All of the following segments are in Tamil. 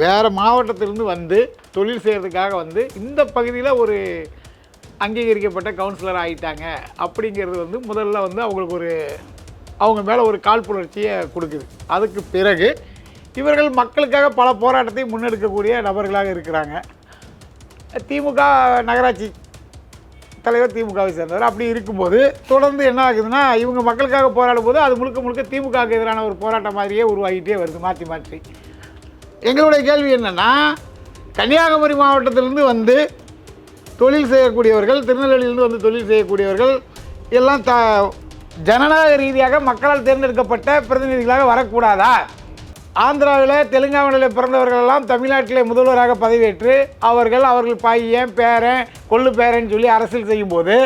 வேறு மாவட்டத்திலிருந்து வந்து தொழில் செய்கிறதுக்காக வந்து இந்த பகுதியில் ஒரு அங்கீகரிக்கப்பட்ட கவுன்சிலர் ஆகிட்டாங்க அப்படிங்கிறது வந்து முதல்ல வந்து அவங்களுக்கு ஒரு அவங்க மேலே ஒரு காழ்ப்புணர்ச்சியை கொடுக்குது. அதுக்கு பிறகு இவர்கள் மக்களுக்காக பல போராட்டத்தை முன்னெடுக்கக்கூடிய நபர்களாக இருக்கிறாங்க. திமுக நகராட்சி தலைவர் திமுகவை சேர்ந்தவர். அப்படி இருக்கும்போது தொடர்ந்து என்ன ஆகுதுன்னா இவங்க மக்களுக்காக போராடும் போது அது முழுக்க முழுக்க திமுகவுக்கு எதிரான ஒரு போராட்டம் மாதிரியே உருவாகிட்டே வருது மாற்றி மாற்றி. எங்களுடைய கேள்வி என்னென்னா கன்னியாகுமரி மாவட்டத்திலிருந்து வந்து தொழில் செய்யக்கூடியவர்கள் திருநெல்வேலியிலிருந்து வந்து தொழில் செய்யக்கூடியவர்கள் எல்லாம் த ஜனநாயக ரீதியாக மக்களால் தேர்ந்தெடுக்கப்பட்ட பிரதிநிதிகளாக வரக்கூடாதா? ஆந்திராவில் தெலுங்கானாவில் பிறந்தவர்கள் எல்லாம் தமிழ்நாட்டிலே முதல்வராக பதவியேற்று அவர்கள் அவர்கள் பையன் பேரன் கொள்ளு பேரன் சொல்லி அரசியல் செய்யும்போது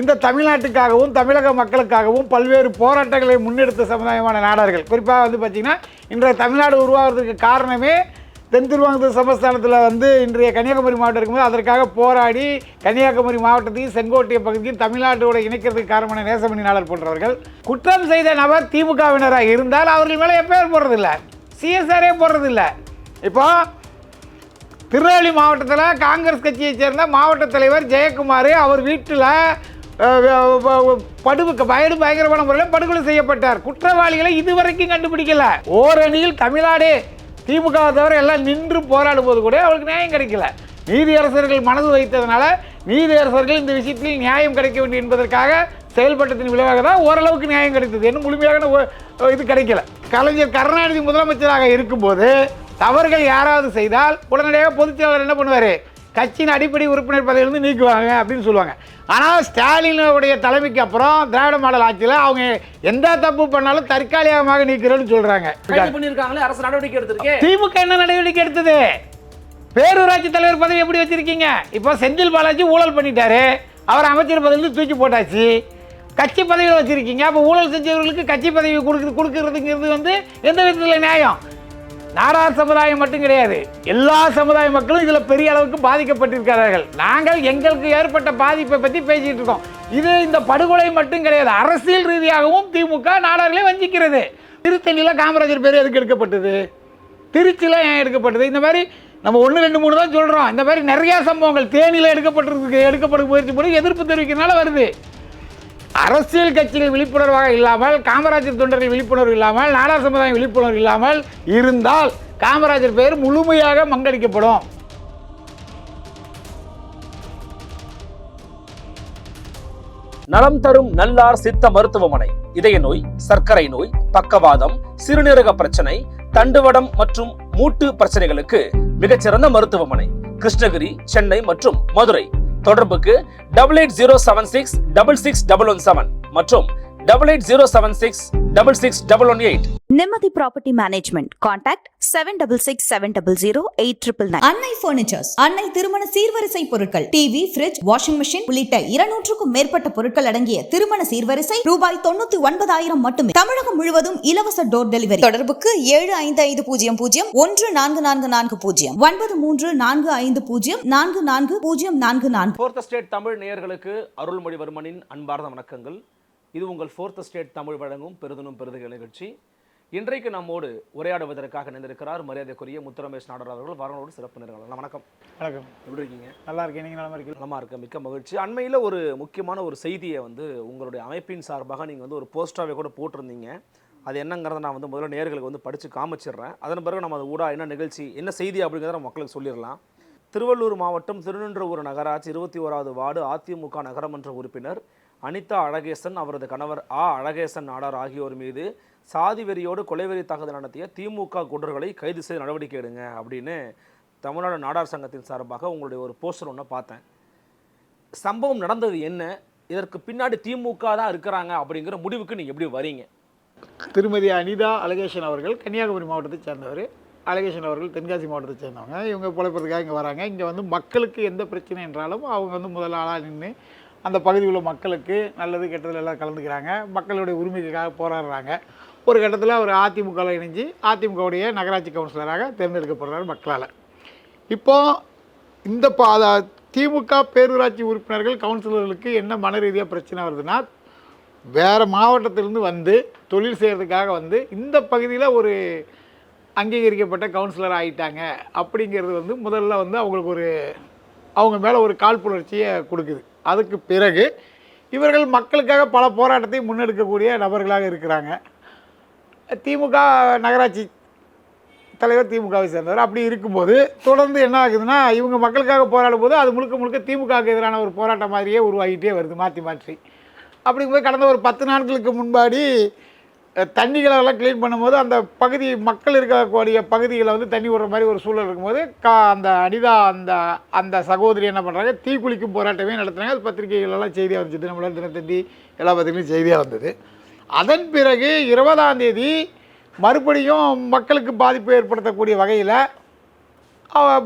இந்த தமிழ்நாட்டுக்காகவும் தமிழக மக்களுக்காகவும் பல்வேறு போராட்டங்களை முன்னெடுத்த சமுதாயமான நாடார்கள். குறிப்பாக வந்து பார்த்திங்கன்னா இன்றைய தமிழ்நாடு உருவாகிறதுக்கு காரணமே தென் திருவாங்கூர் சமஸ்தானத்தில் வந்து இன்றைய கன்னியாகுமரி மாவட்டம் இருக்கும்போது அதற்காக போராடி கன்னியாகுமரி மாவட்டத்தையும் செங்கோட்டை பகுதியும் தமிழ்நாட்டோட இணைக்கிறதுக்கு காரணமான நேசமணி நாளர் போன்றவர்கள். குற்றம் செய்த நபர் திமுகவினராக இருந்தால் அவர்கள் மேலே எப்பயும் போடுறதில்ல. சிஎஸ்ஆரே போடுறதில்ல. இப்போ திருநெல்வேலி மாவட்டத்தில் காங்கிரஸ் கட்சியைச் சேர்ந்த மாவட்ட தலைவர் ஜெயக்குமார் அவர் வீட்டில் படுவுக்கு பயடு பயங்கரமான முறையில் படுகொலை செய்யப்பட்டார். குற்றவாளிகளை இதுவரைக்கும் கண்டுபிடிக்கல. ஓரணியில் தமிழ்நாடே திமுக தவிர எல்லாம் நின்று போராடும் போது கூட அவருக்கு நியாயம் கிடைக்கல. நீதியரசர்கள் மனது வைத்ததுனால நீதியரசர்கள் இந்த விஷயத்தில் நியாயம் கிடைக்க வேண்டும் என்பதற்காக செயல்பட்டத்தின் விளைவாக தான் ஓரளவுக்கு நியாயம் கிடைத்தது. இன்னும் முழுமையாக இது கிடைக்கல. கலைஞர் கருணாநிதி முதலமைச்சராக இருக்கும்போது தவறுகள் யாராவது செய்தால் உடனடியாக பொதுச் செயலாளர் என்ன பண்ணுவார்? கட்சியின் அடிப்படை உறுப்பினர் பதவியிலிருந்து நீக்குவாங்க அப்படின்னு சொல்லுவாங்க. ஆனால் ஸ்டாலினுடைய தலைமைக்கு அப்புறம் திராவிட மாடல் ஆட்சியில் அவங்க எந்த தப்பு பண்ணாலும் தற்காலிகமாக நீக்கிறோன்னு சொல்கிறாங்க அரசு நடவடிக்கை எடுத்திருக்கே. திமுக என்ன நடவடிக்கை எடுத்தது? பேரூராட்சி தலைவர் பதவி எப்படி வச்சிருக்கீங்க? இப்போ செந்தில் பாலாஜி ஊழல் பண்ணிட்டாரு. அவர் அமைச்சர் பதவியிலிருந்து தூக்கி போட்டாச்சு. கட்சி பதவியில் வச்சிருக்கீங்க. அப்போ ஊழல் செஞ்சவர்களுக்கு கட்சி பதவி கொடுக்குறது கொடுக்கறதுங்கிறது வந்து எந்த விதத்தில் நியாயம்? நாடார் சமுதாயம் மட்டும் கிடையாது. எல்லா சமுதாய மக்களும் இதில் பெரிய அளவுக்கு பாதிக்கப்பட்டிருக்கிறார்கள். நாங்கள் எங்களுக்கு ஏற்பட்ட பாதிப்பை பற்றி பேசிகிட்டு இருக்கோம். இது இந்த படுகொலை மட்டும் கிடையாது. அரசியல் ரீதியாகவும் திமுக நாடார்களே வஞ்சிக்கிறது. திருத்தணியில் காமராஜர் பேர் எதுக்கு எடுக்கப்பட்டது? திருச்சியில் ஏன் எடுக்கப்பட்டது? இந்த மாதிரி நம்ம ஒன்று ரெண்டு மூணு தான் சொல்கிறோம் இந்த மாதிரி நிறையா சம்பவங்கள் தேனியில் எடுக்கப்பட்டிருக்கு எடுக்கப்பட முயற்சி பண்ணி எதிர்ப்பு தெரிவிக்கிறதுனால வருது. அரசியல் கட்சிகள் விழிப்புணர்வாக இல்லாமல் காமராஜர் தொண்டர்கள் விழிப்புணர்வு இல்லாமல் நாடார் சமுதாயம் விழிப்புணர்வு இல்லாமல் இருந்தால் காமராஜர் பெயர் முழுமையாக மங்கடிக்கப்படும். நலம் தரும் நல்லார் சித்த மருத்துவமனை இதய நோய் சர்க்கரை நோய் பக்கவாதம் சிறுநீரக பிரச்சனை தண்டுவடம் மற்றும் மூட்டு பிரச்சனைகளுக்கு மிகச்சிறந்த மருத்துவமனை கிருஷ்ணகிரி சென்னை மற்றும் மதுரை. தொடர்புக்கு double eight zero seven six double six double one seven மற்றும் double eight zero seven six double six double one eight Nimmathi property management contact seven double six seven double zero eight triple nine Annai furnitures Annai திருமண சீர்வரிசை பொருட்கள் டிவி ஃபிரிட்ஜ் வாஷிங் மிஷின் உள்ளிட்ட இருநூற்றுக்கும் மேற்பட்ட பொருட்கள் அடங்கிய திருமண சீர்வரிசை ரூபாய் தொண்ணூத்தி ஒன்பதாயிரம் மட்டுமே. தமிழகம் முழுவதும் இலவச டோர் டெலிவரி தொடர்புக்கு ஏழு ஐந்து ஐந்து பூஜ்ஜியம் பூஜ்ஜியம் ஒன்று நான்கு நான்கு நான்கு பூஜ்ஜியம். ஒன்பது மூன்று நான்கு ஐந்து பூஜ்ஜியம் நான்கு நான்கு பூஜ்ஜியம் நான்கு நான்கு. ஃபோர்த் ஸ்டேட் தமிழ் நேயர்களுக்கு அருள்மொழிவர்மனின் அன்பார்ந்த வணக்கங்கள். இது உங்கள் ஃபோர்த் ஸ்டேட் தமிழ் வழங்கும் பெருதனும் பெருதுகள் நிகழ்ச்சி. இன்றைக்கு நம்மோடு உரையாடுவதற்காக இணைந்திருக்கிறார் மரியாதைக்குரிய முத்துரமேஷ் நாடர் அவர்கள் வரனோடு சிறப்பு நேர்கள் வணக்கம். வணக்கம். எப்படி இருக்கீங்க? நல்லா இருக்கேன். நீங்கள் நல்லா இருக்கீங்க நலமா இருக்க மிக்க மகிழ்ச்சி. அண்மையில் ஒரு முக்கியமான ஒரு செய்தியை வந்து உங்களுடைய அமைப்பின் சார்பாக நீங்கள் வந்து ஒரு போஸ்டராகவே கூட போட்டிருந்தீங்க. அது என்னங்கிறத நான் வந்து முதல்ல நேயர்களுக்கு வந்து படித்து காமிச்சிடுறேன். அதன் பிறகு நம்ம அது ஊடா என்ன நிகழ்ச்சி என்ன செய்தி அப்படிங்கிறத நம்ம மக்களுக்கு சொல்லிடலாம். திருவள்ளூர் மாவட்டம் திருநின்றவூர் நகராட்சி இருபத்தி ஓராவது வார்டு அதிமுக நகரமன்ற உறுப்பினர் அனிதா அழகேசன் அவரது கணவர் ஆ. அழகேசன் நாடார் ஆகியோர் மீது சாதி வெறியோடு கொலைவெறி தாக்குதல் நடத்திய திமுக குண்டர்களை கைது செய்து நடவடிக்கை எடுங்க அப்படின்னு தமிழ்நாடு நாடார் சங்கத்தின் சார்பாக உங்களுடைய ஒரு போஸ்டர் ஒன்று பார்த்தேன். சம்பவம் நடந்தது என்ன? இதற்கு பின்னாடி திமுக தான் இருக்கிறாங்க அப்படிங்கிற முடிவுக்கு நீங்கள் எப்படி வரீங்க? திருமதி அனிதா அலகேஷன் அவர்கள் கன்னியாகுமரி மாவட்டத்தை சேர்ந்தவர். அலகேஷன் அவர்கள் தென்காசி மாவட்டத்தை சேர்ந்தவங்க. இவங்க பிழைப்பதற்காக இங்கே வராங்க. இங்கே வந்து மக்களுக்கு எந்த பிரச்சனை என்றாலும் அவங்க வந்து முதல் ஆளாக நின்று அந்த பகுதியில் உள்ள மக்களுக்கு நல்லது கெட்டது எல்லாம் கலந்துக்கிறாங்க. மக்களுடைய உரிமைக்காக போராடுறாங்க. ஒரு கட்டத்தில் அவர் அதிமுகவில் இணைஞ்சு அதிமுகவுடைய நகராட்சி கவுன்சிலராக தேர்ந்தெடுக்கப்படுறார் மக்களால். இப்போ இந்த பா திமுக பேரூராட்சி உறுப்பினர்கள் கவுன்சிலர்களுக்கு என்ன மன ரீதியாக பிரச்சனை வருதுன்னா வேறு மாவட்டத்திலிருந்து வந்து தொழில் செய்கிறதுக்காக வந்து இந்த பகுதியில் ஒரு அங்கீகரிக்கப்பட்ட கவுன்சிலர் ஆகிட்டாங்க அப்படிங்கிறது வந்து முதல்ல வந்து அவங்களுக்கு ஒரு அவங்க மேலே ஒரு காழ்ப்புணர்ச்சியை கொடுக்குது. அதுக்கு பிறகு இவர்கள் மக்களுக்காக பல போராட்டத்தை முன்னெடுக்கக்கூடிய நபர்களாக இருக்கிறாங்க. திமுக நகராட்சி தலைவர் திமுகவை சேர்ந்தவர். அப்படி இருக்கும்போது தொடர்ந்து என்ன ஆகுதுன்னா இவங்க மக்களுக்காக போராடும் போது அது முழுக்க முழுக்க திமுகவுக்கு எதிரான ஒரு போராட்டம் மாதிரியே உருவாகிட்டே வருது மாற்றி மாற்றி. அப்படிங்கும்போது கடந்த ஒரு பத்து நாட்களுக்கு முன்பாடி தண்ணிகளெல்லாம் க்ளீன் பண்ணும்போது அந்த பகுதி மக்கள் இருக்கக்கூடிய பகுதிகளை வந்து தண்ணி விடுற மாதிரி ஒரு சூழல் இருக்கும்போது கா அந்த அனிதா அந்த அந்த சகோதரி என்ன பண்ணுறாங்க தீக்குளிக்கும் போராட்டமே நடத்துனாங்க அது பத்திரிகைகளெல்லாம் செய்தியாக வந்துச்சு தினமலர் தினத்தந்தி எல்லா பத்திரிகையும் செய்தியாக வந்தது அதன் பிறகு இருபதாம் தேதி மறுபடியும் மக்களுக்கு பாதிப்பு ஏற்படுத்தக்கூடிய வகையில்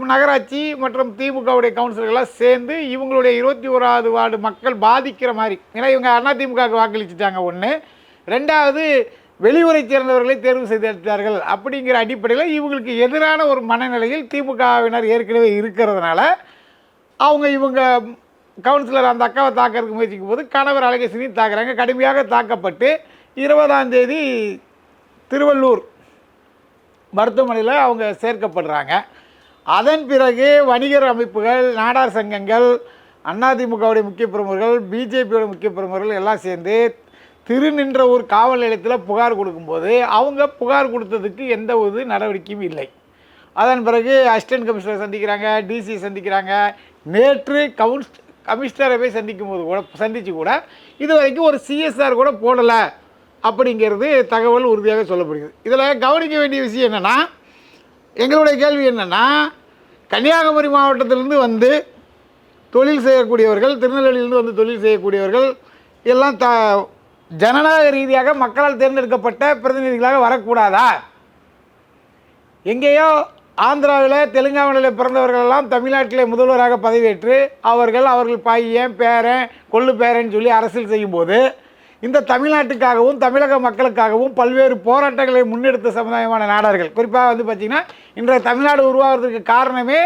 நகராட்சி மற்றும் திமுகவுடைய கவுன்சிலர்கள்லாம் சேர்ந்து இவங்களுடைய இருபத்தி ஓராவது வார்டு மக்கள் பாதிக்கிற மாதிரி ஏன்னா இவங்க அண்ணா திமுகவுக்கு வாக்களிச்சிட்டாங்க ஒன்று ரெண்டாவது வெளியூரை சேர்ந்தவர்களை தேர்வு செய்திருக்கிறார்கள் அப்படிங்கிற அடிப்படையில் இவங்களுக்கு எதிரான ஒரு மனநிலையில் திமுகவினர் ஏற்கனவே இருக்கிறதுனால அவங்க இவங்க கவுன்சிலர் அந்த அக்காவை தாக்கிறதுக்கு முயற்சிக்கும் போது கணவர் அழகேசினி தாக்குறாங்க. கடுமையாக தாக்கப்பட்டு இருபதாம் தேதி திருவள்ளூர் மருத்துவமனையில் அவங்க சேர்க்கப்படுறாங்க. அதன் பிறகு வணிகர் அமைப்புகள் நாடார் சங்கங்கள் அதிமுகவுடைய முக்கிய பிரமுகர்கள் பிஜேபியோட முக்கிய பிரமுகர்கள் எல்லாம் சேர்ந்து திருநின்ற ஒரு காவல் நிலையத்தில் புகார் கொடுக்கும்போது அவங்க புகார் கொடுத்ததுக்கு எந்த ஒரு நடவடிக்கையும் இல்லை. அதன் பிறகு அசிஸ்டன்ட் கமிஷனர் சந்திக்கிறாங்க டிசி சந்திக்கிறாங்க. நேற்று கவுன்ஸ் கமிஷனரை போய் சந்திக்கும் போது கூட சந்தித்து கூட இது வரைக்கும் ஒரு சிஎஸ்ஆர் கூட போடலை அப்படிங்கிறது தகவல் உறுதியாக சொல்லப்படுகிறது. இதில் கவனிக்க வேண்டிய விஷயம் என்னென்னா எங்களுடைய கேள்வி என்னென்னா கன்னியாகுமரி மாவட்டத்திலிருந்து வந்து தொழில் செய்யக்கூடியவர்கள் திருநெல்வேலியிலிருந்து வந்து தொழில் செய்யக்கூடியவர்கள் எல்லாம் த ஜனநாயக ரீதியாக மக்களால் தேர்ந்தெடுக்கப்பட்ட பிரதிநிதிகளாக வரக்கூடாதா? எங்கேயோ ஆந்திராவில் தெலுங்கானாவில் பிறந்தவர்கள் எல்லாம் தமிழ்நாட்டிலே முதல்வராக பதவியேற்று அவர்கள் அவர்கள் பையன் பேரன் கொள்ளு பேரன் சொல்லி அரசியல் செய்யும்போது இந்த தமிழ்நாட்டுக்காகவும் தமிழக மக்களுக்காகவும் பல்வேறு போராட்டங்களை முன்னெடுத்த சமுதாயமான நாடார்கள். குறிப்பாக வந்து பார்த்திங்கன்னா இன்றைய தமிழ்நாடு உருவாகிறதுக்கு காரணமே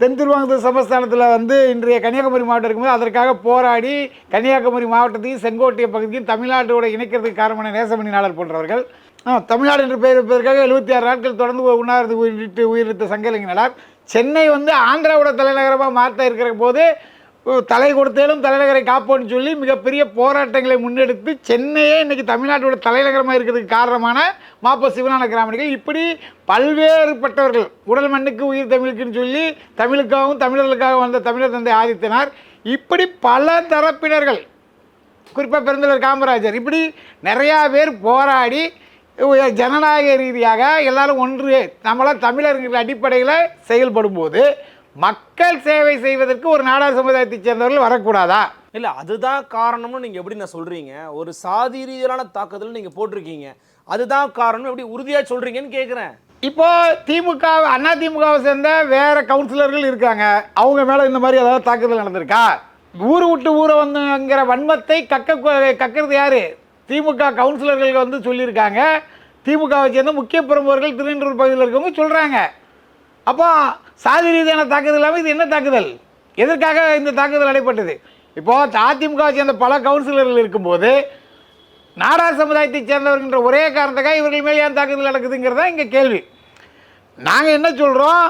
தென் திருவாங்கூர் சமஸ்தானத்தில் வந்து இன்றைய கன்னியாகுமரி மாவட்டம் இருக்கும்போது அதற்காக போராடி கன்னியாகுமரி மாவட்டத்தையும் செங்கோட்டை பகுதியும் தமிழ்நாட்டோட இணைக்கிறதுக்கு காரணமான நேசமணி நாளர் போன்றவர்கள். தமிழ்நாடு என்று பெயர் இருப்பதற்காக எழுபத்தி ஆறு நாட்கள் தொடர்ந்து உண்ணாவிரது உயிரிட்டு உயிரிழந்த சங்கலிங்கனார் சென்னை வந்து ஆந்திராவோட தலைநகரமாக மாற்ற இருக்கிற போது தலை கொடுத்தேனும் தலைநகரை காப்போன்னு சொல்லி மிகப்பெரிய போராட்டங்களை முன்னெடுத்து சென்னையே இன்றைக்கி தமிழ்நாட்டோட தலைநகரமாக இருக்கிறதுக்கு காரணமான மாப்போ சிவனான கிராமணிகள். இப்படி பல்வேறுபட்டவர்கள் உடல் மண்ணுக்கு உயிர் தமிழுக்குன்னு சொல்லி தமிழுக்காகவும் தமிழர்களுக்காக வந்த தமிழர் தந்தை ஆதித்தனார். இப்படி பல தரப்பினர்கள் குறிப்பாக பெருந்தலைவர் காமராஜர் இப்படி நிறையா பேர் போராடி ஜனநாயக ரீதியாக எல்லாரும் ஒன்று நம்மளாம் தமிழர்கள் அடிப்படையில் செயல்படும் போது மக்கள் சேவை செய்வதற்கு ஒரு நாடார் சமுதாயத்தைச் சேர்ந்தவர்கள் வரக்கூடாதா? இல்லை அதுதான் காரணம்னு நீங்கள் எப்படி நான் சொல்கிறீங்க ஒரு சாதி ரீதியிலான தாக்குதல் நீங்கள் போட்டிருக்கீங்க. அதுதான் காரணம் எப்படி உறுதியாக சொல்கிறீங்கன்னு கேட்குறேன் இப்போ திமுக அண்ணா திமுகவை சேர்ந்த வேற கவுன்சிலர்கள் இருக்காங்க. அவங்க மேலே இந்த மாதிரி ஏதாவது தாக்குதல் நடந்திருக்கா? ஊர் விட்டு ஊரை வந்துங்கிற வன்மத்தை கக்க கக்கிறது யாரு? திமுக கவுன்சிலர்கள் வந்து சொல்லியிருக்காங்க. திமுகவை சேர்ந்த முக்கிய பிரமுகர்கள் திருநெல்வேலி பகுதியில் இருக்கவங்க சொல்கிறாங்க அப்போ சாதி ரீதியான தாக்குதல் இல்லாமல் இது என்ன தாக்குதல்? எதற்காக இந்த தாக்குதல் நடைபெற்றது இப்போது அதிமுகவை சேர்ந்த பல கவுன்சிலர்கள் இருக்கும்போது நாடார் சமுதாயத்தைச் சேர்ந்தவர்கின்ற ஒரே காரணத்துக்காக இவர்கள் மேலே ஏன் தாக்குதல் நடக்குதுங்கிறது தான் இங்கே கேள்வி. நாங்கள் என்ன சொல்கிறோம்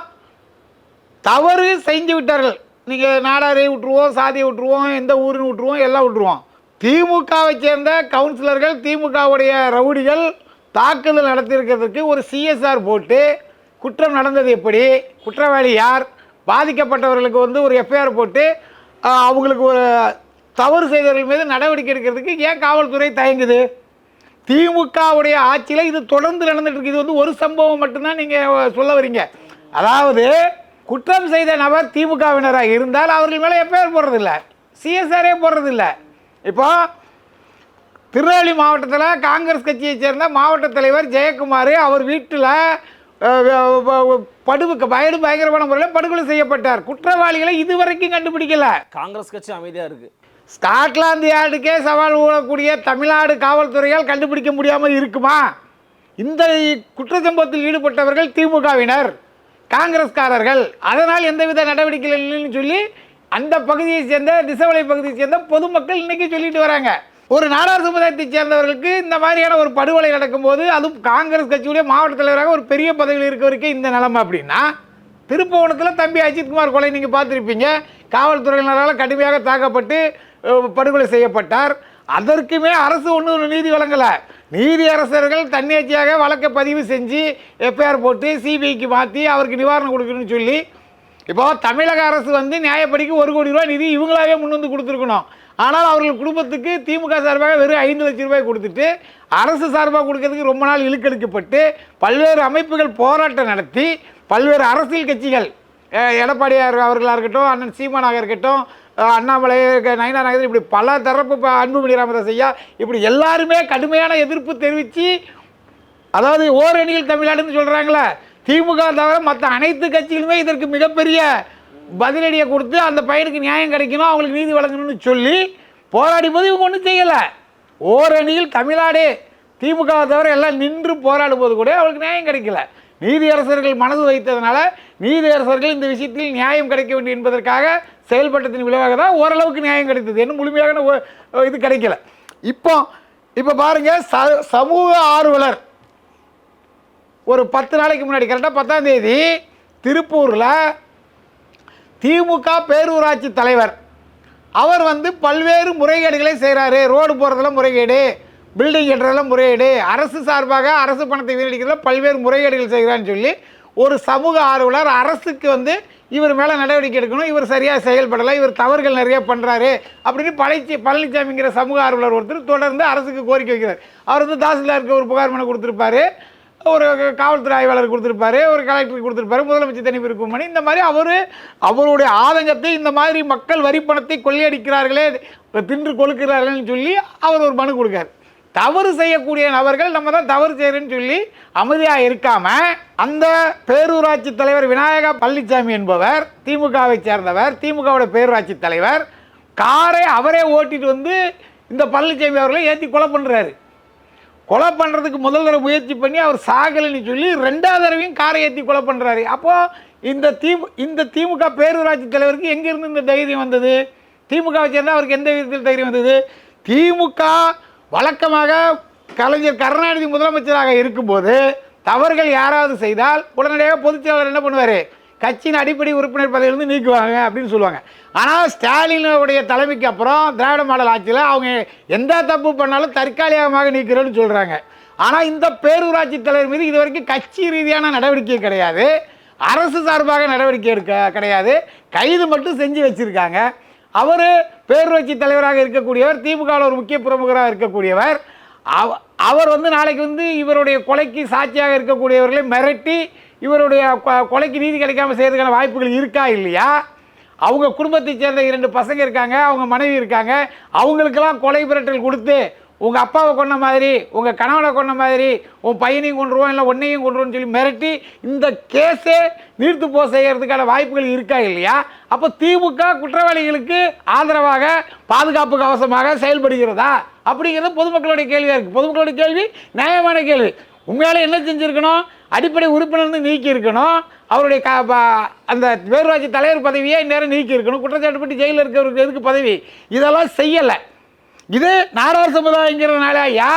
தவறு செஞ்சு விட்டார்கள். நீங்கள் நாடாரை விட்டுருவோம் சாதியை விட்டுருவோம் எந்த ஊருன்னு விட்டுருவோம் எல்லாம் விட்டுருவோம். திமுகவை சேர்ந்த கவுன்சிலர்கள் திமுகவுடைய ரவுடிகள் தாக்குதல் நடத்தியிருக்கிறதுக்கு ஒரு சிஎஸ்ஆர் போட்டு குற்றம் நடந்தது எப்படி? குற்றவாளி யார்? பாதிக்கப்பட்டவர்களுக்கு வந்து ஒரு எஃப்ஐஆர் போட்டு அவங்களுக்கு ஒரு தவறு செய்தவர்கள் மீது நடவடிக்கை எடுக்கிறதுக்கு ஏன் காவல்துறை தயங்குது? திமுகவுடைய ஆட்சியில் இது தொடர்ந்து நடந்துட்டு இருக்கு இது வந்து ஒரு சம்பவம் மட்டும்தான் நீங்கள் சொல்ல வரீங்க. அதாவது குற்றம் செய்த நபர் திமுகவினராக இருந்தால் அவர்கள் மேலே எஃப்ஐஆர் போடுறதில்ல. சிஎஸ்ஆரே போடுறதில்ல. இப்போ திருநெல்வேலி மாவட்டத்தில் காங்கிரஸ் கட்சியை சேர்ந்த மாவட்ட தலைவர் ஜெயக்குமார் அவர் வீட்டில் படுகு பயடு பயங்கரமான முறையில் படுகொலை செய்யப்பட்டார். குற்றவாளிகளை இதுவரைக்கும் கண்டுபிடிக்கல. காங்கிரஸ் கட்சி அமைதியாக இருக்குது ஸ்காட்லாந்து யார்டுக்கே சவால் ஊழக்கூடிய தமிழ்நாடு காவல்துறையால் கண்டுபிடிக்க முடியாமல் இருக்குமா? இந்த குற்றச்சம்பவத்தில் ஈடுபட்டவர்கள் திமுகவினர் காங்கிரஸ்காரர்கள். அதனால் எந்தவித நடவடிக்கை இல்லைன்னு சொல்லி அந்த பகுதியை சேர்ந்த திசவலை பகுதியை சேர்ந்த பொதுமக்கள் இன்னைக்கு சொல்லிட்டு வராங்க. ஒரு நாடார் சமுதாயத்தைச் சேர்ந்தவர்களுக்கு இந்த மாதிரியான ஒரு படுகொலை நடக்கும்போது அதுவும் காங்கிரஸ் கட்சியுடைய மாவட்ட தலைவராக ஒரு பெரிய பதவியில் வரைக்கும் இந்த நிலைமை அப்படின்னா திருப்பவனத்தில் தம்பி அஜித்குமார் கொலை நீங்கள் பார்த்துருப்பீங்க. காவல்துறையினரால் கடுமையாக தாக்கப்பட்டு படுகொலை செய்யப்பட்டார். அதற்குமே அரசு ஒன்றும் நீதி வழங்கலை. நீதி அரசர்கள் தன்னிச்சையாக வழக்கை பதிவு செஞ்சு எஃப்ஐஆர் போட்டு சிபிஐக்கு மாற்றி அவருக்கு நிவாரணம் கொடுக்கணும்னு சொல்லி இப்போ தமிழக அரசு வந்து நியாயப்படிக்கு ஒரு கோடி ரூபாய் நிதி இவங்களாவே முன் வந்து கொடுத்துருக்கணும். ஆனால் அவர்கள் குடும்பத்துக்கு திமுக சார்பாக வெறும் ஐந்து லட்சம் ரூபாய் கொடுத்துட்டு அரசு சார்பாக கொடுக்கறதுக்கு ரொம்ப நாள் இழுக்கெடுக்கப்பட்டு பல்வேறு அமைப்புகள் போராட்டம் நடத்தி பல்வேறு அரசியல் கட்சிகள் எடப்பாடியார் அவர்களாக இருக்கட்டும் அண்ணன் சீமானாக இருக்கட்டும் அண்ணாமலை நயனா நகர் இப்படி பல தரப்பு அன்புமணி ராமதாஸ் ஐயா இப்படி எல்லாருமே கடுமையான எதிர்ப்பு தெரிவித்து அதாவது ஓரணியில் தமிழ்நாடுன்னு சொல்கிறாங்களே திமுக தவிர மற்ற அனைத்து கட்சிகளுமே இதற்கு மிகப்பெரிய பதிலடியை கொடுத்து அந்த பையனுக்கு நியாயம் கிடைக்கணும் அவங்களுக்கு நீதி வழங்கணும்னு சொல்லி போராடி போது இவங்க ஒன்றும் செய்யலை. ஓரணியில் தமிழ்நாடு திமுக தவிர எல்லாம் நின்று போராடும் போது கூட அவங்களுக்கு நியாயம் கிடைக்கல. நீதியரசர்கள் மனது வைத்ததுனால நீதியரசர்கள் இந்த விஷயத்தில் நியாயம் கிடைக்க வேண்டும் என்பதற்காக செயல்பட்டத்தின் விளைவாக தான் ஓரளவுக்கு நியாயம் கிடைத்தது. என்ன முழுமையான இது கிடைக்கல. இப்போ இப்போ பாருங்கள் ச சமூக ஆர்வலர் ஒரு பத்து நாளைக்கு முன்னாடி கரெக்டாக பத்தாம் தேதி திருப்பூரில் திமுக பேரூராட்சி தலைவர். அவர் வந்து பல்வேறு முறைகேடுகளை செய்கிறாரு ரோடு போகிறதுல முறைகேடு பில்டிங் கட்டுறதுல முறையீடு அரசு சார்பாக அரசு பணத்தை வீணடிக்கிறதுல பல்வேறு முறைகேடுகள் செய்கிறான்னு சொல்லி ஒரு சமூக ஆர்வலர் அரசுக்கு வந்து இவர் மேலே நடவடிக்கை எடுக்கணும் இவர் சரியாக செயல்படலை இவர் தவறுகள் நிறைய பண்ணுறாரு அப்படின்னு பழச்சி பழனிசாமிங்கிற சமூக ஆர்வலர் ஒருத்தர் தொடர்ந்து அரசுக்கு கோரிக்கை வைக்கிறார். அவர் வந்து தாசில்தாருக்கு ஒரு புகார் மனு கொடுத்துருப்பாரு. ஒரு காவல்துறை ஆய்வாளர் கொடுத்துருப்பாரு ஒரு கலெக்டருக்கு கொடுத்துருப்பாரு முதலமைச்சர் தனி இருக்குமணி இந்த மாதிரி அவர் அவருடைய ஆதங்கத்தை இந்த மாதிரி மக்கள் வரி பணத்தை கொள்ளையடிக்கிறார்களே தின்று கொழுக்கிறார்கள்னு சொல்லி அவர் ஒரு மனு கொடுக்காரு. தவறு செய்யக்கூடிய நபர்கள் நம்ம தான் தவறு செய்கிறேன்னு சொல்லி அமைதியாக இருக்காம அந்த பேரூராட்சி தலைவர் விநாயகா பழனிசாமி என்பவர் திமுகவை சேர்ந்தவர் திமுகவோட பேரூராட்சி தலைவர் காரை அவரே ஓட்டிட்டு வந்து இந்த பழனிசாமி அவர்களை ஏற்றி கொலை பண்ணுறாரு கொலை பண்ணுறதுக்கு முதல் தடவை முயற்சி பண்ணி அவர் சாகலைன்னு சொல்லி ரெண்டாவது தடவையும் காரை ஏற்றி கொலை பண்ணுறாரு அப்போது இந்த திமு இந்த திமுக பேரூராட்சி தலைவருக்கு எங்கேருந்து இந்த தைரியம் வந்தது? திமுக வச்சிருந்தால் அவருக்கு எந்த விதத்தில் தைரியம் வந்தது? திமுக வழக்கமாக கலைஞர் கருணாநிதி முதலமைச்சராக இருக்கும்போது தவறுகள் யாராவது செய்தால் உடனடியாக பொதுச்செயலாளர் என்ன பண்ணுவார்? கட்சியின் அடிப்படை உறுப்பினர் பதவியிலிருந்து நீக்குவாங்க அப்படின்னு சொல்லுவாங்க. ஆனால் ஸ்டாலினுடைய தலைமைக்கு அப்புறம் திராவிட மாடல் ஆட்சியில் அவங்க எந்த தப்பு பண்ணாலும் தற்காலிகமாக நீக்கிறோன்னு சொல்கிறாங்க ஆனால் இந்த பேரூராட்சி தலைவர் மீது இது வரைக்கும் கட்சி ரீதியான நடவடிக்கை கிடையாது. அரசு சார்பாக நடவடிக்கை எடுக்க கிடையாது. கைது மட்டும் செஞ்சு வச்சுருக்காங்க. அவர் பேரூராட்சி தலைவராக இருக்கக்கூடியவர் திமுகவில் ஒரு முக்கிய பிரமுகராக இருக்கக்கூடியவர். அவ- அவர் வந்து நாளைக்கு வந்து இவருடைய கொலைக்கு சாட்சியாக இருக்கக்கூடியவர்களை மிரட்டி இவருடைய கொ- கொலைக்கு நீதி கிடைக்காம செய்கிறதுக்கான வாய்ப்புகள் இருக்கா இல்லையா? அவங்க குடும்பத்தை சேர்ந்த இரண்டு பசங்க இருக்காங்க அவங்க மனைவி இருக்காங்க. அவங்களுக்கெல்லாம் கொலை மிரட்டல் கொடுத்து உங்கள் அப்பாவை கொன்ன மாதிரி உங்கள் கணவனை கொன்ன மாதிரி உன் பையனையும் கொண்டுருவோம் இல்லை உன்னையும் கொண்டுருவோம்னு சொல்லி மிரட்டி இந்த கேஸே நீர்த்து போ செய்கிறதுக்கான வாய்ப்புகள் இருக்கா இல்லையா? அப்போ திமுக குற்றவாளிகளுக்கு ஆதரவாக பாதுகாப்பு கவசமாக செயல்படுகிறதா? அப்படிங்கிறது பொதுமக்களுடைய கேள்வியாக இருக்குது பொதுமக்களுடைய கேள்வி நியாயமான கேள்வி. உண்மையால் என்ன செஞ்சுருக்கணும்? அடிப்படை உறுப்பினர்னு நீக்கி இருக்கணும் அவருடைய க ப- அந்த பேரூராட்சி தலைவர் பதவியை இந்நேரம் நீக்கி இருக்கணும் குற்றச்சாட்டு பற்றி ஜெயிலில் இருக்கிறவருக்கு எதுக்கு பதவி? இதெல்லாம் செய்யலை. இது நாடார் சமுதாயங்கிறதுனால யா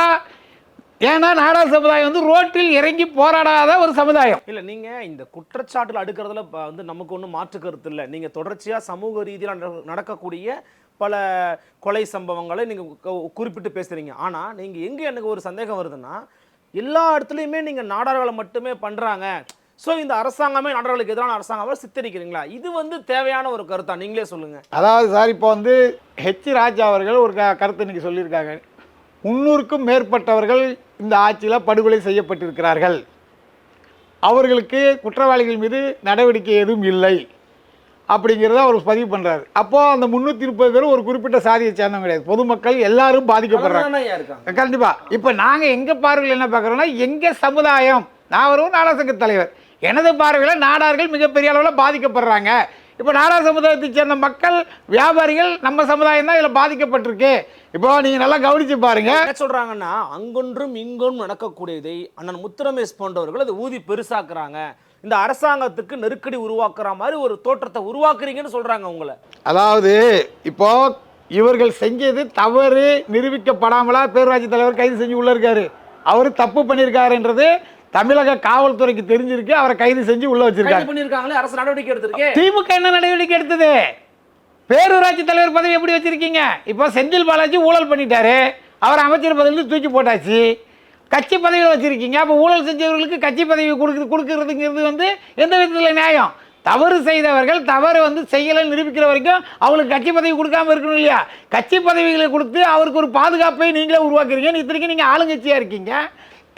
ஏன்னா நாடார் சமுதாயம் வந்து ரோட்டில் இறங்கி போராடாத ஒரு சமுதாயம். இல்லை நீங்கள் இந்த குற்றச்சாட்டில் அடுக்கிறதுல வந்து நமக்கு ஒன்றும் மாற்று கருத்து இல்லை. நீங்கள் தொடர்ச்சியாக சமூக ரீதியில் நட- நடக்கக்கூடிய பல கொலை சம்பவங்களை நீங்கள் குறிப்பிட்டு பேசுகிறீங்க ஆனால் நீங்கள் எங்கே எனக்கு ஒரு சந்தேகம் வருதுன்னா எல்லா இடத்துலையுமே நீங்கள் நாடார்களை மட்டுமே பண்ணுறாங்க ஸோ இந்த அரசாங்கமே நாடார்களுக்கு எதிரான அரசாங்கமாக சித்தரிக்கிறீங்களா? இது வந்து தேவையான ஒரு கருத்தா? நீங்களே சொல்லுங்கள் அதாவது சார் இப்போ வந்து ஹெச் ராஜா அவர்கள் ஒரு க கருத்து இன்றைக்கி சொல்லியிருக்காங்க. முன்னூறுக்கும் மேற்பட்டவர்கள் இந்த ஆட்சியில் படுகொலை செய்யப்பட்டிருக்கிறார்கள். அவர்களுக்கு குற்றவாளிகள் மீது நடவடிக்கை எதுவும் இல்லை. அப்படிங்கிறத அவர் பதிவு பண்ணுறாரு அப்போது அந்த முந்நூற்றி முப்பது பேரும் ஒரு குறிப்பிட்ட சாதியை சேர்ந்தவங்க கிடையாது. பொதுமக்கள் எல்லாரும் பாதிக்கப்படுறாங்க. அவ்வளவுதானே ஐயா இருக்காங்க. கண்டிப்பா. இப்போ நாங்க எங்க பார்வையில் என்ன பார்க்குறோம்னா எங்க சமுதாயம்? நான் ஒரு நாடார் சங்க தலைவர். எனது பார்வையில் நாடார்கள் மிகப்பெரிய அளவில் பாதிக்கப்படுறாங்க. இப்போ நாடார் சமுதாயத்தை சேர்ந்த மக்கள் வியாபாரிகள் நம்ம சமுதாயம் தான் இதில் பாதிக்கப்பட்டிருக்கு. இப்போ நீங்க நல்லா கவனிச்சு பாருங்க. என்ன சொல்றாங்கன்னா அங்கொன்றும் இங்கொன்றும் நடக்கக்கூடியதை அண்ணன் முத்துரமேஷ் போன்றவர்கள் அதை ஊதி பெருசாக்குறாங்க. இந்த அரசாங்கத்துக்கு நெருக்கடி உருவாக்குற மாதிரி ஒரு தோற்றத்தை உருவாக்குறீங்கன்னு சொல்றாங்க உங்களை. அதாவது இப்போ இவர்கள் செஞ்சது தவறு நிரூபிக்கப்படாமலா பேரூராட்சி தலைவர் கைது செஞ்சு உள்ள இருக்காரு. அவர் தப்பு பண்ணியிருக்காருன்றது தமிழக காவல்துறைக்கு தெரிஞ்சிருக்கு அவரை கைது செஞ்சு உள்ள வச்சிருக்காரு. கைது பண்ணியிருக்காங்களே அரசு நடவடிக்கை எடுத்திருக்கே. திமுக என்ன நடவடிக்கை எடுத்தது? பேரூராட்சி தலைவர் பதவி எப்படி வச்சிருக்கீங்க? இப்போ செந்தில் பாலாஜி ஊழல் பண்ணிட்டாரு. அவர் அமைச்சர் பதவியிலிருந்து தூக்கி போட்டாச்சு. கட்சி பதவியில் வச்சுருக்கீங்க. அப்போ ஊழல் செஞ்சவர்களுக்கு கட்சி பதவி கொடுக்குறது கொடுக்குறதுங்கிறது வந்து எந்த விதத்தில் நியாயம்? தவறு செய்தவர்கள் தவறு வந்து செய்யலைன்னு நிரூபிக்கிற வரைக்கும் அவங்களுக்கு கட்சி பதவி கொடுக்காம இருக்கணும் இல்லையா? கட்சி பதவிகளை கொடுத்து அவருக்கு ஒரு பாதுகாப்பை நீங்களே உருவாக்குறீங்க இத்தனைக்கும் நீங்கள் ஆளுங்கட்சியாக இருக்கீங்க.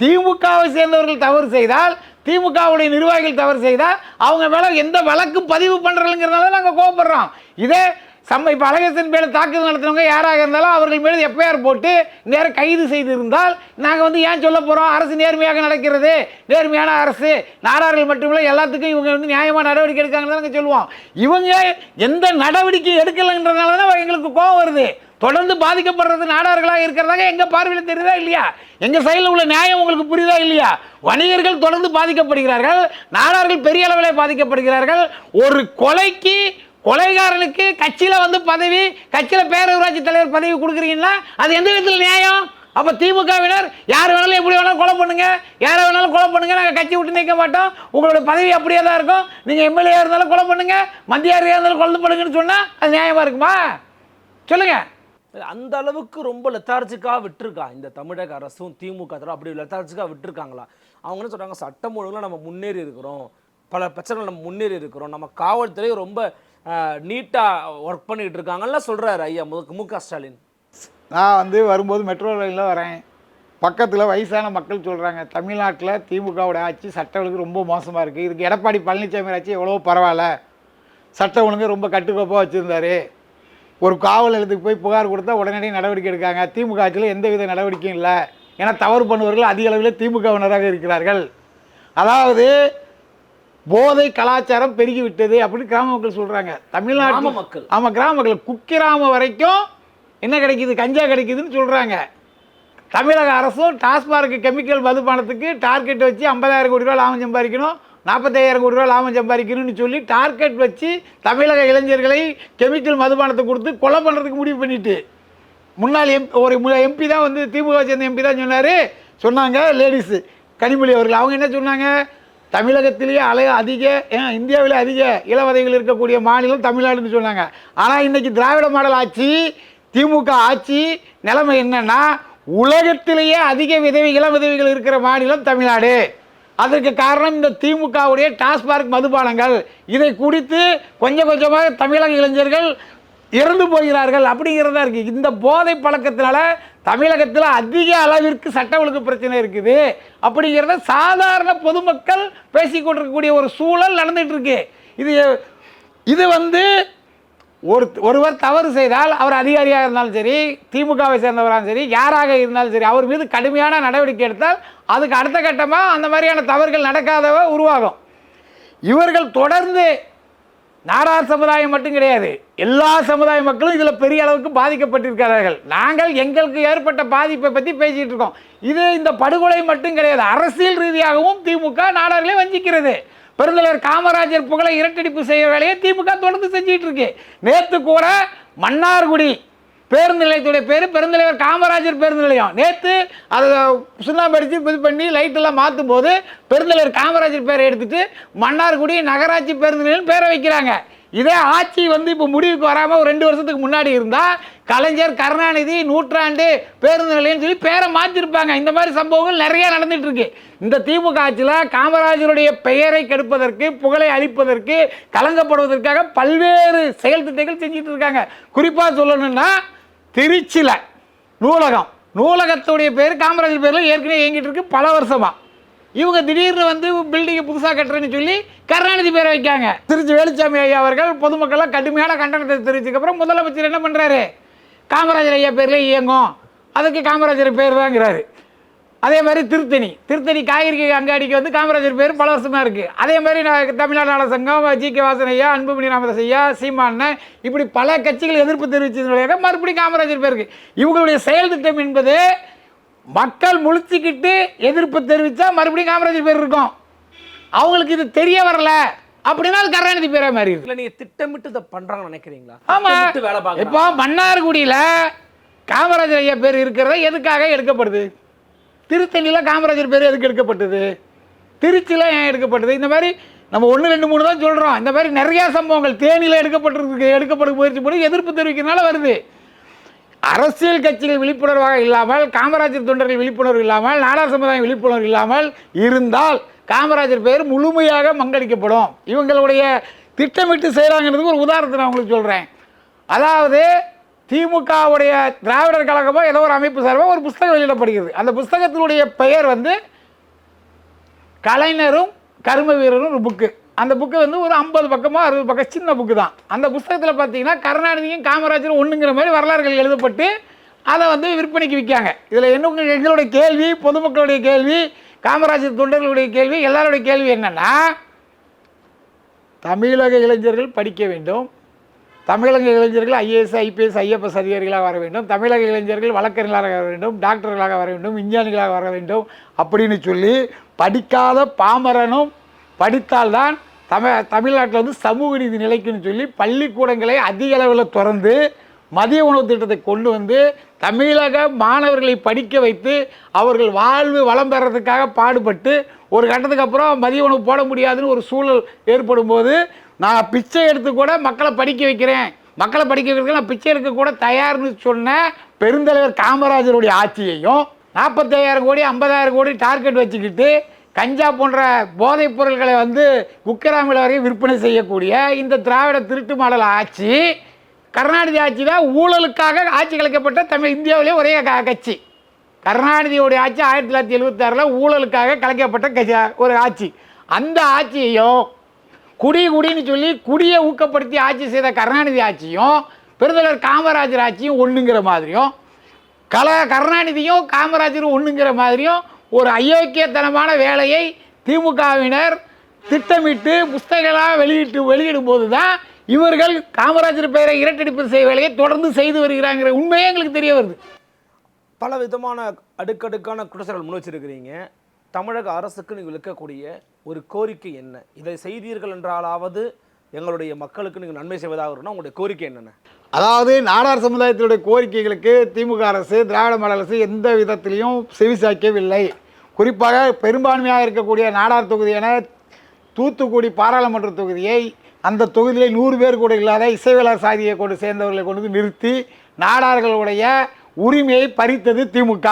திமுகவை சேர்ந்தவர்கள் தவறு செய்தால் திமுகவுடைய நிர்வாகிகள் தவறு செய்தால் அவங்க மேலே எந்த வழக்கும் பதிவு பண்ணுறதுங்கிறதுனால நாங்கள் கோவப்படுறோம். இதே சம்ம இப்போ அழகேசன் மேலே தாக்குதல் நடத்துனவங்க யாராக இருந்தாலும் அவர்கள் மீது எஃப்ஐஆர் போட்டு நேரம் கைது செய்திருந்தால் நாங்கள் வந்து ஏன் சொல்ல போகிறோம் அரசு நேர்மையாக நடக்கிறது. நேர்மையான அரசு. நாடார்கள் மட்டுமில்லை எல்லாத்துக்கும் இவங்க வந்து நியாயமாக நடவடிக்கை எடுக்காங்கன்னு நாங்கள் சொல்லுவோம். இவங்க எந்த நடவடிக்கை எடுக்கலைன்றதுனால தான் எங்களுக்கு கோவம் வருது. தொடர்ந்து பாதிக்கப்படுறது நாடார்களாக இருக்கிறதாக எங்கள் பார்வையில் தெரியுதா இல்லையா? எங்கள் சைடில் உள்ள நியாயம் உங்களுக்கு புரியுதா இல்லையா? வணிகர்கள் தொடர்ந்து பாதிக்கப்படுகிறார்கள். நாடார்கள் பெரிய அளவில் பாதிக்கப்படுகிறார்கள். ஒரு கொலைக்கு கொலைகாரனுக்கு கட்சியில் வந்து பதவி கட்சியில் பேரூராட்சி தலைவர் பதவி கொடுக்குறீங்கன்னா அது எந்த விதத்தில் நியாயம்? அப்போ திமுகவினர் யார் வேணாலும் எப்படி வேணாலும் கொலை பண்ணுங்க. யாரை வேணாலும் கொலை பண்ணுங்க. நாங்கள் கட்சி விட்டு நிற்க மாட்டோம். உங்களோட பதவி அப்படியே தான் இருக்கும். நீங்கள் எம்எல்ஏ இருந்தாலும் கொலை பண்ணுங்க. மந்தியாரியாக இருந்தாலும் கொலை பண்ணுங்கன்னு சொன்னால் அது நியாயமாக இருக்குமா? சொல்லுங்கள் அந்த அளவுக்கு ரொம்ப லெத்தார்ஜிக்காக விட்டுருக்கா. இந்த தமிழக அரசும் திமுக தரப்பும் அப்படி லெத்தார்ஜிக்காக விட்டுருக்காங்களா? அவங்க என்ன சொல்றாங்க? சட்டம் ஒழுங்குல நம்ம முன்னேறி இருக்கிறோம். பல பிரச்சனைகள் நம்ம முன்னேறி இருக்கிறோம். நம்ம காவல்துறை ரொம்ப நீட்டாக ஒர்க் பண்ணிட்டு இருக்காங்கலாம் சொல்கிறாரு ஐயா மு மு க. ஸ்டாலின். நான் வந்து வரும்போது மெட்ரோ ரயிலில் வரேன். பக்கத்தில் வயசான மக்கள் சொல்கிறாங்க தமிழ்நாட்டில் திமுகவோட ஆட்சி சட்ட ஒழுங்கு ரொம்ப மோசமாக இருக்குது இதுக்கு எடப்பாடி பழனிசாமி ஆட்சி எவ்வளோ பரவாயில்ல. சட்ட ஒழுங்கு ரொம்ப கட்டுக்கோப்பாக வச்சுருந்தாரு. ஒரு காவல் நிலையத்துக்கு போய் புகார் கொடுத்தா உடனடியாக நடவடிக்கை எடுக்காங்க. திமுக ஆட்சியில் எந்தவித நடவடிக்கையும் இல்லை. ஏன்னா தவறு பண்ணுவவர்கள் அதிக அளவில் திமுகவினராக இருக்கிறார்கள். அதாவது போதை கலாச்சாரம் பெருகி விட்டது அப்படின்னு கிராம மக்கள் சொல்கிறாங்க தமிழ்நாட்டு மக்கள். ஆமாம் கிராம மக்கள். குக்கிராமம் வரைக்கும் என்ன கிடைக்குது? கஞ்சா கிடைக்குதுன்னு சொல்கிறாங்க தமிழக அரசும் டாஸ்மார்க் கெமிக்கல் மதுபானத்துக்கு டார்கெட் வச்சு ஐம்பதாயிரம் கோடி ரூபா லாபம் சம்பாதிக்கணும். நாற்பத்தாயிரம் கோடி ரூபா லாபம் சம்பாதிக்கணும்னு சொல்லி டார்கெட் வச்சு தமிழக இளைஞர்களை கெமிக்கல் மதுபானத்தை கொடுத்து கொலை பண்ணுறதுக்கு முடிவு பண்ணிட்டு. முன்னாள் எம் ஒரு எம்பி தான் வந்து திமுக சேர்ந்த எம்பி தான் சொன்னார். சொன்னாங்க லேடிஸு. கனிமொழி அவர்கள். அவங்க என்ன சொன்னாங்க? தமிழகத்திலேயே அலை அதிக இந்தியாவிலே அதிக இளவதைகள் இருக்கக்கூடிய மாநிலம் தமிழ்நாடுன்னு சொன்னாங்க. ஆனால் இன்னைக்கு திராவிட மாடல் ஆட்சி திமுக ஆட்சி நிலைமை என்னன்னா உலகத்திலேயே அதிக விதவி இளம் இருக்கிற மாநிலம் தமிழ்நாடு. அதற்கு காரணம் இந்த திமுகவுடைய டாஸ்மார்க் மதுபானங்கள். இதை குடித்து கொஞ்சம் கொஞ்சமாக தமிழக இளைஞர்கள் இறந்து போகிறார்கள் அப்படிங்கிறதா இருக்குது இந்த போதை பழக்கத்தினால தமிழகத்தில் அதிக அளவிற்கு சட்ட ஒழுங்கு பிரச்சனை இருக்குது. அப்படிங்கிறத சாதாரண பொதுமக்கள் பேசிக்கொண்டிருக்கக்கூடிய ஒரு சூழல் நடந்துட்டு இருக்கு. இது இது வந்து ஒரு ஒருவர் தவறு செய்தால் அவர் அதிகாரியாக இருந்தாலும் சரி திமுகவை சேர்ந்தவராலும் சரி யாராக இருந்தாலும் சரி அவர் மீது கடுமையான நடவடிக்கை எடுத்தால் அதுக்கு அடுத்த கட்டமாக அந்த மாதிரியான தவறுகள் நடக்காதவ உருவாகும். இவர்கள் தொடர்ந்து நாடார் சமுதாயம் மட்டும் கிடையாது. எல்லா சமுதாய மக்களும் இதில் பெரிய அளவுக்கு பாதிக்கப்பட்டிருக்கிறார்கள். நாங்கள் எங்களுக்கு ஏற்பட்ட பாதிப்பை பற்றி பேசிகிட்டு இருக்கோம். இது இந்த படுகொலை மட்டும் கிடையாது. அரசியல் ரீதியாகவும் திமுக நாடார்களே வஞ்சிக்கிறது. பெருந்தலைவர் காமராஜர் புகழை இரட்டடிப்பு செய்ய வேலையை திமுக தொடர்ந்து செஞ்சிட்டு இருக்கு. நேற்று கூட மன்னார்குடி பேருந்து நிலையத்துடைய பேர் பெருந்தலைவர் காமராஜர் பேருந்து நிலையம். நேற்று அதை சுண்ணாம்பு அடித்து இது பண்ணி லைட்டெல்லாம் மாற்றும் போது பெருந்தலைவர் காமராஜர் பேரை எடுத்துட்டு மன்னார்குடி நகராட்சி பேருந்து நிலையம் பேரை வைக்கிறாங்க. இதே ஆட்சி வந்து இப்போ முடிவுக்கு வராமல் ஒரு ரெண்டு வருஷத்துக்கு முன்னாடி இருந்தால் கலைஞர் கருணாநிதி நூற்றாண்டு பேருந்து நிலையம்னு சொல்லி பேரை மாற்றிருப்பாங்க இந்த மாதிரி சம்பவங்கள் நிறைய நடந்துட்டு இருக்கு. இந்த திமுக ஆட்சியில் காமராஜருடைய பெயரை கெடுப்பதற்கு புகழை அழிப்பதற்கு கலங்கப்படுவதற்காக பல்வேறு செயல் திட்டங்கள் செஞ்சுட்டு இருக்காங்க. குறிப்பாக சொல்லணும்னா திருச்சியில் நூலகம். நூலகத்துடைய பேர் காமராஜர் பேரில் ஏற்கனவே இயங்கிட்டு இருக்கு பல வருஷமா. இவங்க திடீர்னு வந்து பில்டிங்கை புதுசாக கட்டுறேன்னு சொல்லி கருணாநிதி பேரை வைக்காங்க திருச்சி வேலுச்சாமி ஐயா அவர்கள் பொதுமக்கள்லாம் கடுமையான கண்டனத்தை தெரிவிச்சதுக்கு அப்புறம் முதலமைச்சர் என்ன பண்ணுறாரு காமராஜர் ஐயா பேர்லேயே இயங்கும். அதுக்கு காமராஜர் பேர் தாங்கிறாரு. அதே மாதிரி திருத்தணி. திருத்தணி காய்கறி அங்காடிக்கு வந்து காமராஜர் பேர் பல வருஷமா இருக்கு. அதே மாதிரி நான் தமிழ்நாடு நல சங்கம் ஜி கே வாசன் ஐயா அன்புமணி ராமதாஸ் ஐயா சீமானன் இப்படி பல கட்சிகள் எதிர்ப்பு தெரிவித்ததுனால மறுபடியும் காமராஜர் பேர் இருக்கு. இவங்களுடைய செயல் திட்டம் என்பது மக்கள் முழிச்சுக்கிட்டு எதிர்ப்பு தெரிவித்தா மறுபடியும் காமராஜர் பேர் இருக்கும். அவங்களுக்கு இது தெரிய வரல. அப்படின்னா கருணாநிதி பேரா மாறிடுது இல்ல நீங்க திட்டமிட்டு இதை பண்றாங்கன்னு நினைக்கிறீங்களா? ஆமா. இப்போ மன்னார்குடியில காமராஜர் ஐயா பேர் இருக்கிறத எதுக்காக எடுக்கப்படுது? திருத்தணியில் காமராஜர் பேர் எதுக்கு எடுக்கப்பட்டது? திருச்சியில் ஏன் எடுக்கப்பட்டது? இந்த மாதிரி நம்ம ஒன்று ரெண்டு மூணு தான் சொல்கிறோம் இந்த மாதிரி நிறையா சம்பவங்கள் தேனியில் எடுக்கப்பட்டிருக்கு எடுக்கப்பட முயற்சி பண்ணி எதிர்ப்பு தெரிவிக்கிறதுனால வருது. அரசியல் கட்சிகள் விழிப்புணர்வாக இல்லாமல் காமராஜர் தொண்டர்கள் விழிப்புணர்வு இல்லாமல் நாடார் சமுதாயம் விழிப்புணர்வு இல்லாமல் இருந்தால் காமராஜர் பெயர் முழுமையாக மங்கடிக்கப்படும். இவங்களுடைய திட்டமிட்டு செய்கிறாங்கிறதுக்கு ஒரு உதாரணத்தை நான் உங்களுக்கு சொல்கிறேன் அதாவது திமுகவுடைய திராவிடர் கழகமோ ஏதோ ஒரு அமைப்பு சார்பாக ஒரு புஸ்தகம் வெளியிடப்படுகிறது. அந்த புஸ்தகத்தினுடைய பெயர் வந்து கலைஞரும் கரும வீரரும் ஒரு புக்கு அந்த புக்கு வந்து ஒரு ஐம்பது பக்கமோ அறுபது பக்கம் சின்ன புக்கு தான். அந்த புஸ்தகத்தில் பார்த்தீங்கன்னா கருணாநிதியும் காமராஜரும் ஒன்றுங்கிற மாதிரி வரலாறுகள் எழுதப்பட்டு அதை வந்து விற்பனைக்கு விற்காங்க. இதில் என்ன எங்களுடைய கேள்வி பொதுமக்களுடைய கேள்வி காமராஜர் தொண்டர்களுடைய கேள்வி எல்லாருடைய கேள்வி என்னன்னா தமிழக இளைஞர்கள் படிக்க வேண்டும். தமிழக இளைஞர்கள் ஐஏஎஸ் ஐபிஎஸ் ஐஎஃப்எஸ் அதிகாரிகளாக வர வேண்டும். தமிழக இளைஞர்கள் வழக்கறிஞர்களாக வர வேண்டும். டாக்டர்களாக வர வேண்டும். விஞ்ஞானிகளாக வர வேண்டும் அப்படின்னு சொல்லி படிக்காத பாமரனும் படித்தால்தான் தமிழ் தமிழ்நாட்டில் வந்து சமூக நீதி நிலைக்குன்னு சொல்லி பள்ளிக்கூடங்களை அதிக அளவில் திறந்து மதிய உணவு திட்டத்தை கொண்டு வந்து தமிழக மாணவர்களை படிக்க வைத்து அவர்கள் வாழ்வு வளம் பெறதுக்காக பாடுபட்டு ஒரு கட்டத்துக்கு அப்புறம் மதிய உணவு போட முடியாதுன்னு ஒரு சூழல் ஏற்படும் போது நான் பிச்சை எடுத்து கூட மக்களை படிக்க வைக்கிறேன். மக்களை படிக்க வைக்கிறதுக்கு நான் பிச்சை எடுக்க கூட தயார்னு சொன்ன பெருந்தலைவர் காமராஜருடைய ஆட்சியையும் நாற்பத்தையாயிரம் கோடி ஐம்பதாயிரம் கோடி டார்கெட் வச்சுக்கிட்டு கஞ்சா போன்ற போதைப் பொருட்களை வந்து குக்கிராமில் வரையும் விற்பனை செய்யக்கூடிய இந்த திராவிட திருட்டு மாடல் ஆட்சி கருணாநிதி ஆட்சி தான் ஊழலுக்காக ஆட்சி கலைக்கப்பட்ட தமிழ் இந்தியாவிலே ஒரே க- கட்சி. கருணாநிதியோடைய ஆட்சி ஆயிரத்தி தொள்ளாயிரத்தி எழுபத்தாறில் ஊழலுக்காக கலைக்கப்பட்ட ஒரு ஆட்சி. அந்த ஆட்சியையும் குடி குடின்னு சொல்லி குடியை ஊக்கப்படுத்தி ஆட்சி செய்த கருணாநிதி ஆட்சியும் பெருந்தலைவர் காமராஜர் ஆட்சியும் ஒன்றுங்கிற மாதிரியும் கல கருணாநிதியும் காமராஜரும் ஒன்றுங்கிற மாதிரியும் ஒரு அயோக்கியத்தனமான வேலையை திமுகவினர் திட்டமிட்டு புஸ்தகங்களாக வெளியிட்டு வெளியிடும் போது தான் இவர்கள் காமராஜர் பெயரை இரட்டடிப்பு செய்ய வேலையை தொடர்ந்து செய்து வருகிறாங்கிற உண்மையே எங்களுக்கு தெரிய வருது. பல விதமான அடுக்கடுக்கான குற்றச்சாட்டுகள் முன் வச்சிருக்கிறீங்க. தமிழக அரசுக்கு நீங்கள் இருக்கக்கூடிய ஒரு கோரிக்கை என்ன? இதை செய்தீர்கள் என்றாலாவது எங்களுடைய மக்களுக்கு நீங்கள் நன்மை செய்வதாக இருக்கணும் உங்களுடைய கோரிக்கை என்னென்ன? அதாவது நாடார் சமுதாயத்தினுடைய கோரிக்கைகளுக்கு திமுக அரசு திராவிட மாடல் அரசு எந்த விதத்திலையும் செவிசாய்க்கவில்லை குறிப்பாக பெரும்பான்மையாக இருக்கக்கூடிய நாடார் தொகுதியான தூத்துக்குடி பாராளுமன்ற தொகுதியை அந்த தொகுதியில் நூறு பேர் கூட இல்லாத இசைவேலர் சாதியை கொண்டு சேர்ந்தவர்களை கொண்டு வந்து நிறுத்தி நாடார்களுடைய உரிமையை பறித்தது திமுக.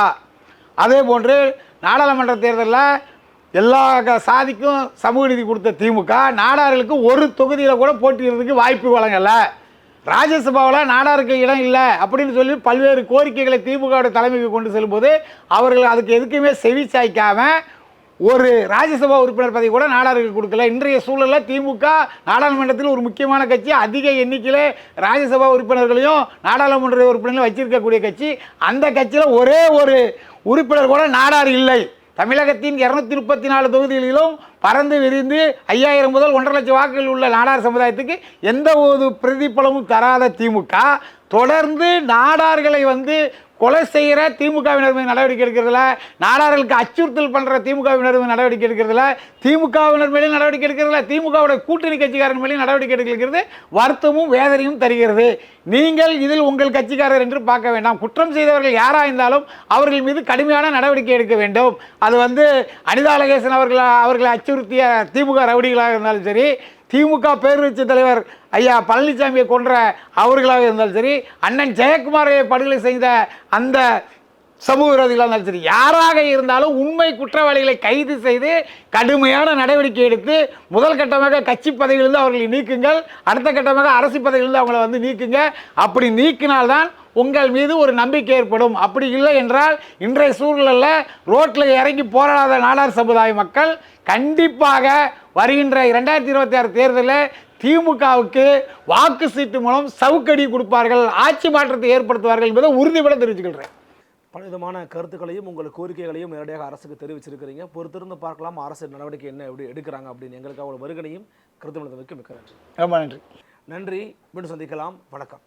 அதே போன்று நாடாளுமன்ற தேர்தலில் எல்லா க- சாதிக்கும் சமூக நீதி கொடுத்த திமுக நாடார்களுக்கு ஒரு தொகுதியில் கூட போட்டியிடுறதுக்கு வாய்ப்பு வழங்கலை. ராஜ்யசபாவில் நாடாருக்கு இடம் இல்லை அப்படின்னு சொல்லி பல்வேறு கோரிக்கைகளை திமுகவோட தலைமைக்கு கொண்டு செல்லும்போது அவர்கள் அதுக்கு எதுக்குமே செவி சாய்க்காம ஒரு ராஜ்யசபா உறுப்பினர் பதவி கூட நாடாருக்கு கொடுக்கல. இன்றைய சூழலில் திமுக நாடாளுமன்றத்தில் ஒரு முக்கியமான கட்சி. அதிக எண்ணிக்கையில் ராஜ்யசபா உறுப்பினர்களையும் நாடாளுமன்ற உறுப்பினர்களையும் வச்சிருக்கக்கூடிய கட்சி. அந்த கட்சியில் ஒரே ஒரு உறுப்பினர் கூட நாடார் இல்லை. தமிழகத்தின் இரநூத்தி முப்பத்தி நாலு தொகுதிகளிலும் பறந்து விரிந்து ஐயாயிரம் முதல் ஒன்றரை லட்சம் வாக்குகள் உள்ள நாடார் சமுதாயத்துக்கு எந்த ஒரு பிரதிபலமும் தராத திமுக. தொடர்ந்து நாடார்களை வந்து கொலை செய்கிற திமுகவினர் மீது நடவடிக்கை எடுக்கிறதுல நாடார்களுக்கு அச்சுறுத்தல் பண்ணுற திமுகவினர் மீது நடவடிக்கை எடுக்கிறதுல திமுகவினர் மேலே நடவடிக்கை எடுக்கிறதுல திமுகவுடைய கூட்டணி கட்சிக்காரன் மேலே நடவடிக்கை எடுக்கிறது வருத்தமும் வேதனையும் தருகிறது. நீங்கள் இதில் உங்கள் கட்சிக்காரர் என்று பார்க்க வேண்டாம். குற்றம் செய்தவர்கள் யாராக இருந்தாலும் அவர்கள் மீது கடுமையான நடவடிக்கை எடுக்க வேண்டும். அது வந்து அனிதா அழகேசன் அவர்கள் அவர்களை அச்சுறுத்திய திமுக ரவுடிகளாக இருந்தாலும் சரி திமுக பேரூராட்சி தலைவர் ஐயா பழனிசாமியை கொன்ற அவர்களாக இருந்தாலும் சரி அண்ணன் ஜெயக்குமாரை படுகொலை செய்த அந்த சமூக விரோதிகளாக இருந்தாலும் சரி யாராக இருந்தாலும் உண்மை குற்றவாளிகளை கைது செய்து கடுமையான நடவடிக்கை எடுத்து முதல் கட்டமாக கட்சி பதவியிலிருந்து அவர்களை நீக்குங்கள் அடுத்த கட்டமாக அரசு பதவியிலிருந்து அவங்கள வந்து நீக்குங்க. அப்படி நீக்கினால்தான் உங்கள் மீது ஒரு நம்பிக்கை ஏற்படும். அப்படி இல்லை என்றால் இன்றைய சூழலில் ரோட்டில் இறங்கி போராடாத நாடார் சமுதாய மக்கள் கண்டிப்பாக வருகின்ற இரண்டாயிரத்தி இருபத்தி ஆறு தேர்தலில் திமுகவுக்கு வாக்கு சீட்டு மூலம் சவுக்கடி கொடுப்பார்கள் ஆட்சி மாற்றத்தை ஏற்படுத்துவார்கள் என்பதை உறுதிபட தெரிவிச்சுக்கிறேன் பலவிதமான கருத்துக்களையும் உங்கள் கோரிக்கைகளையும் நேரடியாக அரசுக்கு தெரிவிச்சிருக்கிறீங்க. பொறுத்திருந்து பார்க்கலாம் அரசு நடவடிக்கை என்ன எப்படி எடுக்கிறாங்க அப்படின்னு எங்களுக்காக ஒரு வருகனையும் கருத்து மிக்க நன்றி. ரொம்ப நன்றி. நன்றி மீண்டும் சந்திக்கலாம். வணக்கம்.